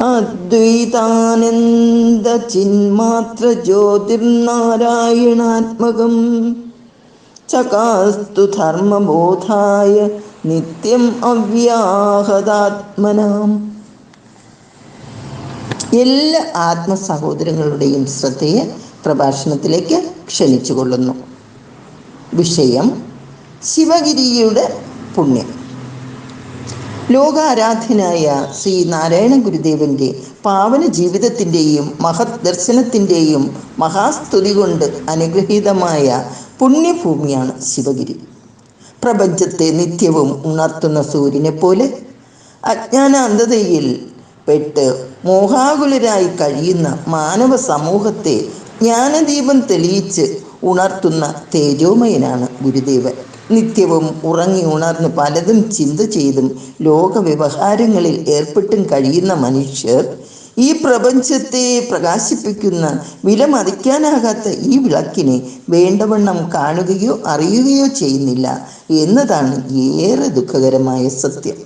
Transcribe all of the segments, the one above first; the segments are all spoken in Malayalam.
അദ്വൈതാനന്ദ ചിന്മാത്ര ജ്യോതിർനാരായണാത്മകം. ചകാസ്തു ധർമ്മബോധായ നിത്യം അവ്യാഹതാത്മനാം. എല്ലാ ആത്മസഹോദരങ്ങളുടെയും ശ്രദ്ധയെ പ്രഭാഷണത്തിലേക്ക് ക്ഷണിച്ചുകൊള്ളുന്നു. വിഷയം ശിവഗിരിയുടെ പുണ്യം. ലോകാരാധ്യനായ ശ്രീ നാരായണ ഗുരുദേവന്റെ പാവന ജീവിതത്തിന്റെയും മഹത് ദർശനത്തിന്റെയും മഹാസ്തുതി കൊണ്ട് അനുഗ്രഹീതമായ പുണ്യഭൂമിയാണ് ശിവഗിരി. പ്രപഞ്ചത്തെ നിത്യവും ഉണർത്തുന്ന സൂര്യനെ പോലെ അജ്ഞാന അന്ധതയിൽ പെട്ട് മോഹാകുലരായി കഴിയുന്ന മാനവ സമൂഹത്തെ ജ്ഞാനദീപം തെളിയിച്ച് ഉണർത്തുന്ന തേജോമയനാണ് ഗുരുദേവൻ. നിത്യവും ഉറങ്ങി ഉണർന്ന് പലതും ചിന്ത ചെയ്തും ലോക വ്യവഹാരങ്ങളിൽ ഏർപ്പെട്ടും കഴിയുന്ന മനുഷ്യർ ഈ പ്രപഞ്ചത്തെ പ്രകാശിപ്പിക്കുന്ന വില വിലമതിക്കാനാകാത്ത ഈ വിളക്കിനെ വേണ്ടവണ്ണം കാണുകയോ അറിയുകയോ ചെയ്യുന്നില്ല എന്നതാണ് ഏറെ ദുഃഖകരമായ സത്യം.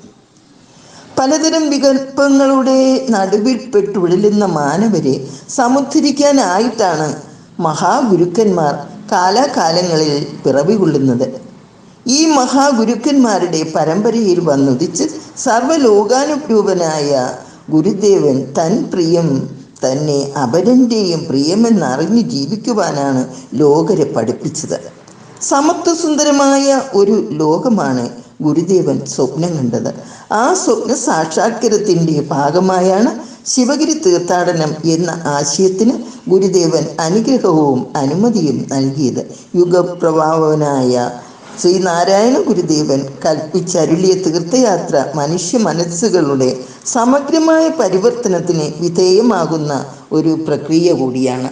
പലതരം വികല്പങ്ങളുടെ നടുവിൽ പെട്ടുവിടലുന്ന മാനവരെ സമുദ്ധരിക്കാനായിട്ടാണ് മഹാഗുരുക്കന്മാർ കാലാകാലങ്ങളിൽ പിറവികൊള്ളുന്നത്. ഈ മഹാഗുരുക്കന്മാരുടെ പരമ്പരയിൽ വന്നുദിച്ച് സർവലോകാനുരൂപനായ ഗുരുദേവൻ തൻ പ്രിയം തന്നെ അപരന്റെയും പ്രിയമെന്നറിഞ്ഞ് ജീവിക്കുവാനാണ് ലോകരെ പഠിപ്പിച്ചത്. സമത്വസുന്ദരമായ ഒരു ലോകമാണ് ഗുരുദേവൻ സ്വപ്നം കണ്ടത്. ആ സ്വപ്ന സാക്ഷാത്കാരത്തിന്റെ ഭാഗമായാണ് ശിവഗിരി തീർത്ഥാടനം എന്ന ആശയത്തിന് ഗുരുദേവൻ അനുഗ്രഹവും അനുമതിയും നൽകിയത്. യുഗപ്രഭാവനായ ശ്രീനാരായണ ഗുരുദേവൻ കൽപ്പിച്ചരുളിയ തീർത്ഥയാത്ര മനുഷ്യ മനസ്സുകളുടെ സമഗ്രമായ പരിവർത്തനത്തിന് വിധേയമാകുന്ന ഒരു പ്രക്രിയ കൂടിയാണ്.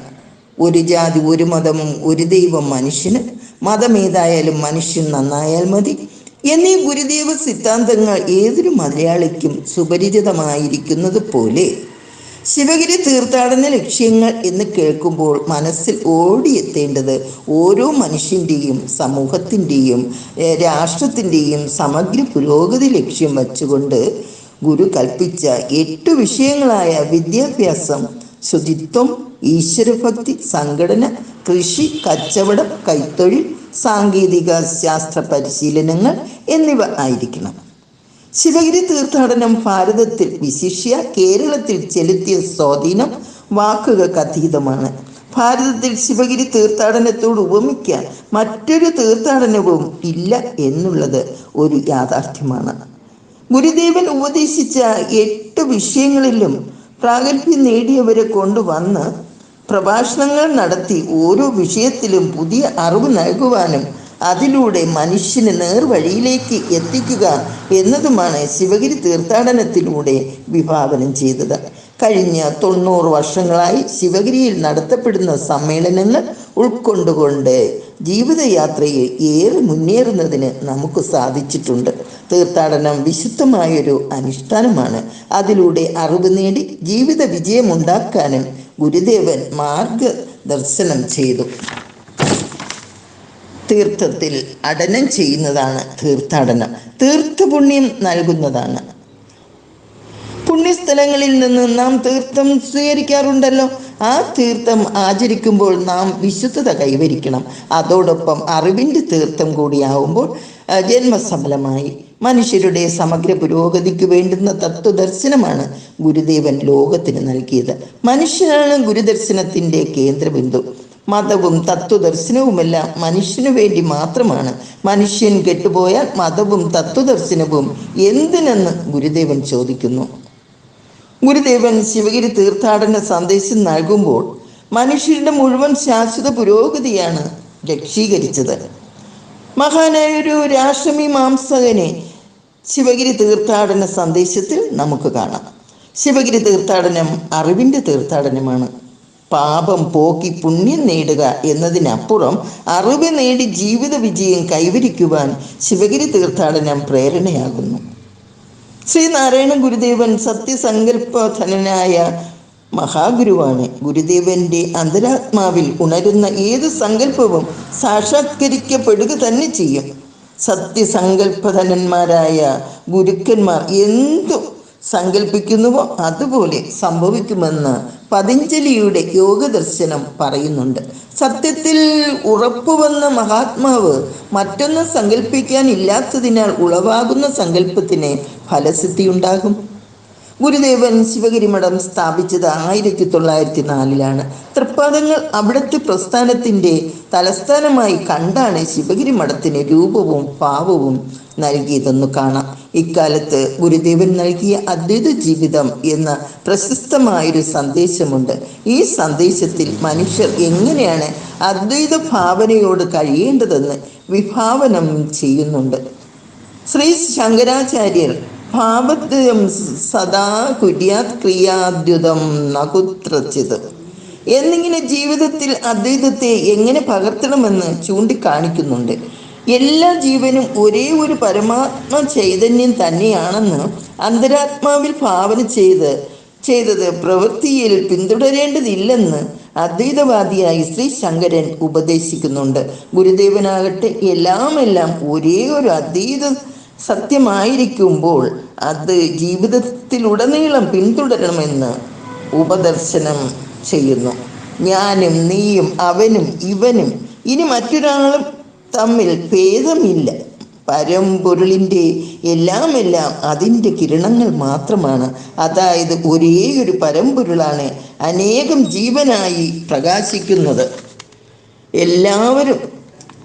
ഒരു ജാതി ഒരു മതമും ഒരു ദൈവം മനുഷ്യന്. മതമേതായാലും മനുഷ്യൻ നന്നായാൽ മതി. എന്നീ ഗുരുദേവ സിദ്ധാന്തങ്ങൾ ഏതൊരു മലയാളിക്കും സുപരിചിതമായിരിക്കുന്നത് പോലെ ശിവഗിരി തീർത്ഥാടന ലക്ഷ്യങ്ങൾ എന്ന് കേൾക്കുമ്പോൾ മനസ്സിൽ ഓടിയെത്തേണ്ടത് ഓരോ മനുഷ്യന്റെയും സമൂഹത്തിന്റെയും രാഷ്ട്രത്തിന്റെയും സമഗ്ര പുരോഗതി ലക്ഷ്യം വച്ചുകൊണ്ട് ഗുരു കൽപ്പിച്ച എട്ട് വിഷയങ്ങളായ വിദ്യാഭ്യാസം ശുചിത്വം ഈശ്വരഭക്തി സംഘടന കൃഷി കച്ചവടം കൈത്തൊഴിൽ സാങ്കേതിക ശാസ്ത്ര പരിശീലനങ്ങൾ എന്നിവ ആയിരിക്കണം. ശിവഗിരി തീർത്ഥാടനം ഭാരതത്തിൽ വിശിഷ്യ കേരളത്തിൽ ചെലുത്തിയ സ്വാധീനം വാക്കുകൾക്ക് അതീതമാണ്. ഭാരതത്തിൽ ശിവഗിരി തീർത്ഥാടനത്തോട് ഉപമിക്കാൻ മറ്റൊരു തീർത്ഥാടനവും ഇല്ല എന്നുള്ളത് ഒരു യാഥാർത്ഥ്യമാണ്. ഗുരുദേവൻ ഉപദേശിച്ച എട്ട് വിഷയങ്ങളിലും പ്രാഗൽഭ്യം നേടിയവരെ കൊണ്ടുവന്ന് പ്രഭാഷണങ്ങൾ നടത്തി ഓരോ വിഷയത്തിലും പുതിയ അറിവ് നൽകുവാനും അതിലൂടെ മനുഷ്യന് നേർവഴിയിലേക്ക് എത്തിക്കുക എന്നതുമാണ് ശിവഗിരി തീർത്ഥാടനത്തിലൂടെ വിഭാവനം ചെയ്തത്. കഴിഞ്ഞ തൊണ്ണൂറ് വർഷങ്ങളായി ശിവഗിരിയിൽ നടത്തപ്പെടുന്ന സമ്മേളനങ്ങൾ ഉൾക്കൊണ്ടുകൊണ്ട് ജീവിതയാത്രയിൽ ഏറെ മുന്നേറുന്നതിന് നമുക്ക് സാധിച്ചിട്ടുണ്ട്. തീർത്ഥാടനം വിശുദ്ധമായൊരു അനുഷ്ഠാനമാണ്. അതിലൂടെ അറിവ് നേടി ജീവിത വിജയമുണ്ടാക്കാനും ഗുരുദേവൻ മാർഗദർശനം ചെയ്തു. തീർത്ഥത്തിൽ അടനം ചെയ്യുന്നതാണ് തീർത്ഥാടനം. തീർത്ഥപുണ്യം നൽകുന്നതാണ്. പുണ്യസ്ഥലങ്ങളിൽ നിന്ന് നാം തീർത്ഥം സ്വീകരിക്കാറുണ്ടല്ലോ. ആ തീർത്ഥം ആചരിക്കുമ്പോൾ നാം വിശുദ്ധത കൈവരിക്കണം. അതോടൊപ്പം അറിവിന്റെ തീർത്ഥം കൂടിയാവുമ്പോൾ ജന്മസഫലമായി മനുഷ്യരുടെ സമഗ്ര പുരോഗതിക്ക് വേണ്ടുന്ന തത്വദർശനമാണ് ഗുരുദേവൻ ലോകത്തിന് നൽകിയത്. മനുഷ്യനാണ് ഗുരുദർശനത്തിന്റെ കേന്ദ്രബിന്ദു. മതവും തത്വദർശനവുമെല്ലാം മനുഷ്യനു വേണ്ടി മാത്രമാണ്. മനുഷ്യൻ കെട്ടുപോയാൽ മതവും തത്വദർശനവും എന്തിനെന്ന് ഗുരുദേവൻ ചോദിക്കുന്നു. ഗുരുദേവൻ ശിവഗിരി തീർത്ഥാടന സന്ദേശം നൽകുമ്പോൾ മനുഷ്യരുടെ മുഴുവൻ ശാശ്വത പുരോഗതിയാണ് ലക്ഷീകരിച്ചത്. രാഷ്ട്രമി രാഷ്ട്രമീമാംസകനെ ശിവഗിരി തീർത്ഥാടന സന്ദേശത്തിൽ നമുക്ക് കാണാം. ശിവഗിരി തീർത്ഥാടനം അറിവിന്റെ തീർത്ഥാടനമാണ്. പാപം പോക്കി പുണ്യം നേടുക എന്നതിനപ്പുറം അറിവ് നേടി ജീവിത വിജയം കൈവരിക്കുവാൻ ശിവഗിരി തീർത്ഥാടനം പ്രേരണയാകുന്നു. ശ്രീനാരായണ ഗുരുദേവൻ സത്യസങ്കല്പധനനായ മഹാഗുരുവാണ്. ഗുരുദേവന്റെ അന്തരാത്മാവിൽ ഉണരുന്ന ഏത് സങ്കല്പവും സാക്ഷാത്കരിക്കപ്പെടുക തന്നെ ചെയ്യും. സത്യസങ്കല്പധനന്മാരായ ഗുരുക്കന്മാർ എന്തു സങ്കല്പിക്കുന്നുവോ അതുപോലെ സംഭവിക്കുമെന്ന് പതഞ്ജലിയുടെ യോഗദർശനം പറയുന്നുണ്ട്. സത്യത്തിൽ ഉറപ്പുവന്ന മഹാത്മാവ് മറ്റൊന്ന് സങ്കല്പിക്കാനില്ലാത്തതിനാൽ ഉളവാകുന്ന സങ്കല്പത്തിന് ഫലസിദ്ധിയുണ്ടാകും. ഗുരുദേവൻ ശിവഗിരി മഠം സ്ഥാപിച്ചത് ആയിരത്തി തൊള്ളായിരത്തി നാലിലാണ് തൃപ്പാദങ്ങൾ അവിടുത്തെ പ്രസ്ഥാനത്തിന്റെ തലസ്ഥാനമായി കണ്ടാണ് ശിവഗിരി മഠത്തിന് രൂപവും ഭാവവും നൽകിയതെന്ന് കാണാം. ഇക്കാലത്ത് ഗുരുദേവൻ നൽകിയ അദ്വൈത ജീവിതം എന്ന പ്രശസ്തമായൊരു സന്ദേശമുണ്ട്. ഈ സന്ദേശത്തിൽ മനുഷ്യർ എങ്ങനെയാണ് അദ്വൈത ഭാവനയോട് കഴിയേണ്ടതെന്ന് വിഭാവനം ചെയ്യുന്നുണ്ട്. ശ്രീ ശങ്കരാചാര്യർ ഭാവത്വം സദാ കുര്യാത് ക്രിയാദ്യുതം നകുത്രച്ചിത്. എന്നിങ്ങനെ ജീവിതത്തിൽ അദ്വൈതത്തെ എങ്ങനെ പകർത്തണമെന്ന് ചൂണ്ടിക്കാണിക്കുന്നുണ്ട്. എല്ലാ ജീവനും ഒരേ ഒരു പരമാത്മ ചൈതന്യം തന്നെയാണെന്ന് അന്തരാത്മാവിൽ ഭാവന ചെയ്ത് ചെയ്തത് പ്രവൃത്തിയിൽ പിന്തുടരേണ്ടതില്ലെന്ന് അദ്വൈതവാദിയായി ശ്രീ ശങ്കരൻ ഉപദേശിക്കുന്നുണ്ട്. ഗുരുദേവനാകട്ടെ എല്ലാമെല്ലാം എല്ലാം ഒരേ ഒരു അദ്വൈത സത്യമായിരിക്കുമ്പോൾ അത് ജീവിതത്തിലുടനീളം പിന്തുടരണമെന്ന് ഉപദർശനം ചെയ്യുന്നു. ഞാനും നീയും അവനും ഇവനും ഇനി മറ്റൊരാളും തമ്മിൽ ഭേദമില്ല. പരമ്പൊരുളിന്റെ എല്ലാം എല്ലാം അതിന്റെ കിരണങ്ങൾ മാത്രമാണ്. അതായത് ഒരേ ഒരു പരമ്പൊരുളാണ് അനേകം ജീവനായി പ്രകാശിക്കുന്നത്. എല്ലാവരും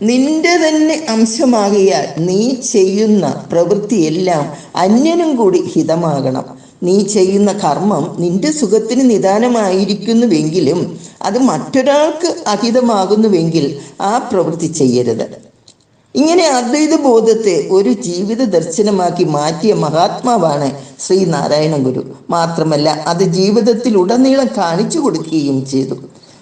നിന്റെ തന്നെ അംശമാകിയാൽ നീ ചെയ്യുന്ന പ്രവൃത്തിയെല്ലാം അന്യനും കൂടി ഹിതമാകണം. നീ ചെയ്യുന്ന കർമ്മം നിന്റെ സുഖത്തിന് നിദാനമായിരിക്കുന്നുവെങ്കിലും അത് മറ്റൊരാൾക്ക് അഹിതമാകുന്നുവെങ്കിൽ ആ പ്രവൃത്തി ചെയ്യരുത്. ഇങ്ങനെ അദ്വൈത ബോധത്തെ ഒരു ജീവിത ദർശനമാക്കി മാറ്റിയ മഹാത്മാവാണ് ശ്രീനാരായണ ഗുരു മാത്രമല്ല അത് ജീവിതത്തിൽ ഉടനീളം കാണിച്ചു കൊടുക്കുകയും ചെയ്തു.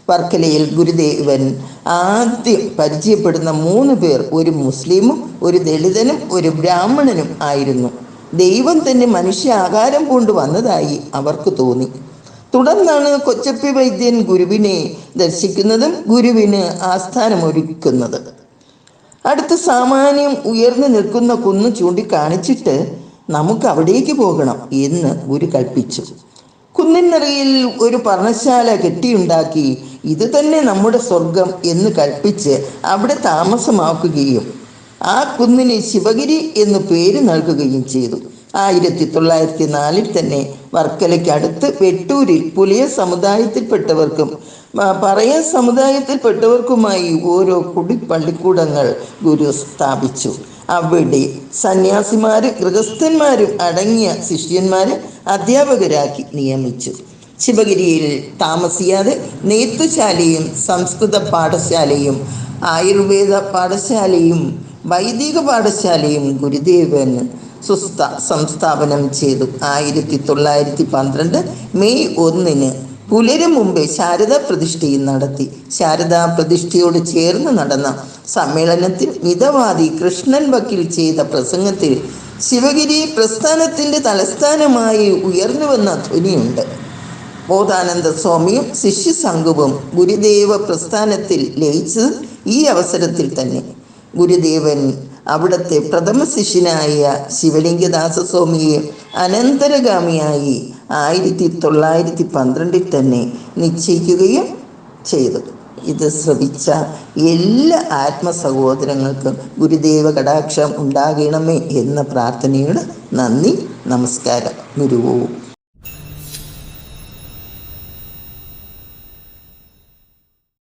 വർക്കലയിൽ ഗുരുദേവൻ ആദ്യം പരിചയപ്പെടുന്ന മൂന്ന് പേർ ഒരു മുസ്ലിമും ഒരു ദളിതനും ഒരു ബ്രാഹ്മണനും ആയിരുന്നു. ദൈവം തന്നെ മനുഷ്യ ആകാരം കൊണ്ട് വന്നതായി അവർക്ക് തോന്നി. തുടർന്നാണ് കൊച്ചപ്പി വൈദ്യൻ ഗുരുവിനെ ദർശിക്കുന്നതും ഗുരുവിന് ആസ്ഥാനമൊരുക്കുന്നത്. അടുത്ത സാമാന്യം ഉയർന്നു നിൽക്കുന്ന കുന്ന് ചൂണ്ടിക്കാണിച്ചിട്ട് നമുക്ക് അവിടേക്ക് പോകണം എന്ന് ഗുരു കൽപ്പിച്ചു. കുന്നിനറിയിൽ ഒരു പർണശാല കെട്ടിയുണ്ടാക്കി ഇത് തന്നെ നമ്മുടെ സ്വർഗം എന്ന് കൽപ്പിച്ച് അവിടെ താമസമാക്കുകയും ആ കുന്നിന് ശിവഗിരി എന്ന് പേര് നൽകുകയും ചെയ്തു. ആയിരത്തി തൊള്ളായിരത്തി നാലിൽ തന്നെ വർക്കലയ്ക്ക് അടുത്ത് വെട്ടൂരിൽ പുലിയ സമുദായത്തിൽപ്പെട്ടവർക്കും പറയ സമുദായത്തിൽപ്പെട്ടവർക്കുമായി ഓരോ കുടിപ്പള്ളിക്കൂടങ്ങൾ ഗുരു സ്ഥാപിച്ചു. അവിടെ സന്യാസിമാരും ഗൃഹസ്ഥന്മാരും അടങ്ങിയ ശിഷ്യന്മാരെ അധ്യാപകരാക്കി നിയമിച്ചു. ശിവഗിരിയിൽ താമസിയാതെ നെയ്ത്തുശാലയും സംസ്കൃത പാഠശാലയും ആയുർവേദ പാഠശാലയും വൈദിക പാഠശാലയും ഗുരുദേവൻ സുസ്ഥ സംസ്ഥാപനം ചെയ്തു. ആയിരത്തി തൊള്ളായിരത്തി പന്ത്രണ്ട് മെയ് ഒന്നിന് പുലരും മുമ്പേ ശാരദാ പ്രതിഷ്ഠയും നടത്തി. ശാരദാ പ്രതിഷ്ഠയോട് ചേർന്ന് നടന്ന സമ്മേളനത്തിൽ മിതവാദി കൃഷ്ണൻ വക്കീൽ ചെയ്ത പ്രസംഗത്തിൽ ശിവഗിരി പ്രസ്ഥാനത്തിന്റെ തലസ്ഥാനമായി ഉയർന്നു വന്ന ധ്വനിയുണ്ട്. ബോധാനന്ദ സ്വാമിയും ശിഷ്യസംഘവും ഗുരുദേവ പ്രസ്ഥാനത്തിൽ ലയിച്ചത് ഈ അവസരത്തിൽ തന്നെ. ഗുരുദേവൻ അവിടുത്തെ പ്രഥമ ശിഷ്യനായ ശിവലിംഗദാസ സ്വാമിയെ അനന്തരഗാമിയായി ആയിരത്തി തൊള്ളായിരത്തി പന്ത്രണ്ടിൽ തന്നെ നിശ്ചയിക്കുകയും ചെയ്തു. ഇത് ശ്രവിച്ച എല്ലാ ആത്മസഹോദരങ്ങൾക്കും ഗുരുദേവ കടാക്ഷം ഉണ്ടാകണമേ എന്ന പ്രാർത്ഥനയോട് നന്ദി നമസ്കാരം. ഗുരുവോ.